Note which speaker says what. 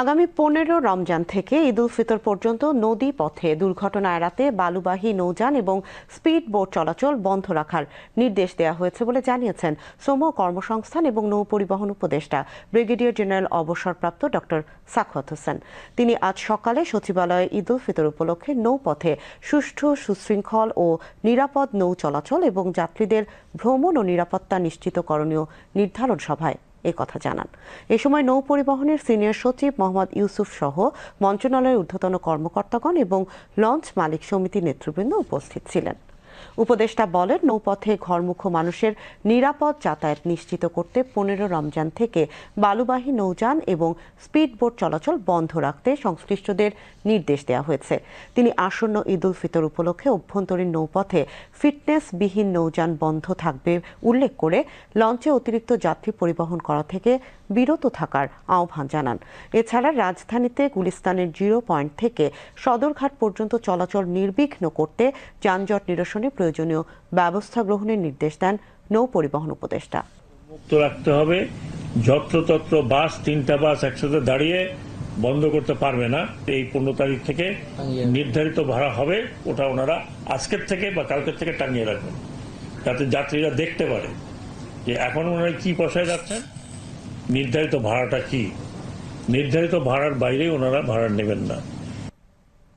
Speaker 1: আগামী পনেরো রমজান থেকে ঈদ উল ফিতর পর্যন্ত নদী পথে দুর্ঘটনা এড়াতে বালুবাহী নৌযান এবং স্পিড বোট চলাচল বন্ধ রাখার নির্দেশ দেওয়া হয়েছে বলে জানিয়েছেন শ্রম কর্মসংস্থান এবং নৌ পরিবহন উপদেষ্টা ব্রিগেডিয়ার জেনারেল অবসরপ্রাপ্ত ডক্টর সাখাওয়াত হোসেন। তিনি আজ সকালে সচিবালয়ে ঈদ উল ফিতর উপলক্ষে নৌপথে সুষ্ঠু সুশৃঙ্খল ও নিরাপদ নৌ চলাচল এবং যাত্রীদের ভ্রমণ ও নিরাপত্তা নিশ্চিতকরণীয় নির্ধারণ সভায় এ কথা জানান। এ সময় নৌ পরিবহনের সিনিয়র সচিব মোহাম্মদ ইউসুফ সহ মন্ত্রণালয়ের ঊর্ধ্বতন কর্মকর্তাগণ এবং লঞ্চ মালিক সমিতির নেতৃবৃন্দ উপস্থিত ছিলেন। উপদেষ্টা বলেন, নৌপথে ঘরমুখ মানুষের নিরাপদ যাতায়াত নিশ্চিত করতে পনেরো রমজান থেকে বালুবাহী নৌযান এবং স্পিড বোট চলাচল বন্ধ রাখতে সংশ্লিষ্টদের নির্দেশ দেওয়া হয়েছে। তিনি আসন্ন ঈদ উল ফিতর উপলক্ষে অভ্যন্তরীণ নৌপথে ফিটনেসবিহীন নৌযান বন্ধ থাকবে উল্লেখ করে লঞ্চে অতিরিক্ত যাত্রী পরিবহন করা থেকে বিরত থাকার আহ্বান জানান। এছাড়া রাজধানীতে গুলিস্তানের জিরো পয়েন্ট থেকে সদরঘাট পর্যন্ত চলাচল নির্বিঘ্ন করতে যানজট নিরসনে প্রয়োজনীয় ব্যবস্থা গ্রহণের নির্দেশ দেন নৌ পরিবহন উপদেষ্টা।
Speaker 2: মুক্ত রাখতে হবে। যত্রতত্র বাস, তিনটা বাস একসাথে দাঁড়িয়ে বন্ধ করতে পারবে না। এই পনেরো তারিখ থেকে নির্ধারিত ভাড়া হবে। ওটা ওনারা আজকের থেকে বা কালকের থেকে টাঙিয়ে রাখবেন। যাতে যাত্রীরা দেখতে পারে যে এখন ওনারা কি পয়সায় যাচ্ছেন। নির্ধারিত ভাড়াটা কি? নির্ধারিত ভাড়ার বাইরে ওনারা ভাড়া নেবেন না।